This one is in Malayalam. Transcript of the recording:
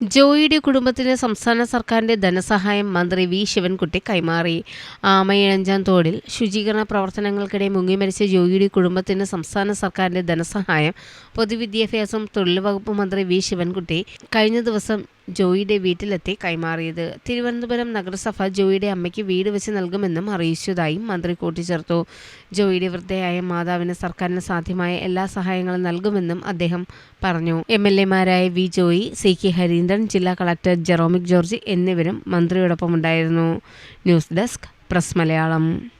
ജോയിയുടെ കുടുംബത്തിന് സംസ്ഥാന സർക്കാരിന്റെ ധനസഹായം മന്ത്രി വി. ശിവൻകുട്ടി കൈമാറി. ആമയഞ്ചാം തോടിൽ ശുചീകരണ പ്രവർത്തനങ്ങൾക്കിടെ മുങ്ങിമരിച്ച ജോയിയുടെ കുടുംബത്തിന് സംസ്ഥാന സർക്കാരിന്റെ ധനസഹായം പൊതുവിദ്യാഭ്യാസം തൊഴിൽ വകുപ്പ് മന്ത്രി വി. ശിവൻകുട്ടി കഴിഞ്ഞ ദിവസം ജോയിയുടെ വീട്ടിലെത്തി കൈമാറിയത്. തിരുവനന്തപുരം നഗരസഭ ജോയിയുടെ അമ്മയ്ക്ക് വീട് വെച്ച് നൽകുമെന്നും അറിയിച്ചതായും മന്ത്രി കൂട്ടിച്ചേർത്തു. ജോയിയുടെ വൃദ്ധയായ മാതാവിന് സർക്കാരിന് സാധ്യമായ എല്ലാ സഹായങ്ങളും നൽകുമെന്നും അദ്ദേഹം പറഞ്ഞു. M L എമാരായ V Joy C K Harindran ജില്ലാ കളക്ടർ ജെറോമിക് ജോർജ് എന്നിവരും മന്ത്രിയോടൊപ്പമുണ്ടായിരുന്നു. News desk press Malayalam.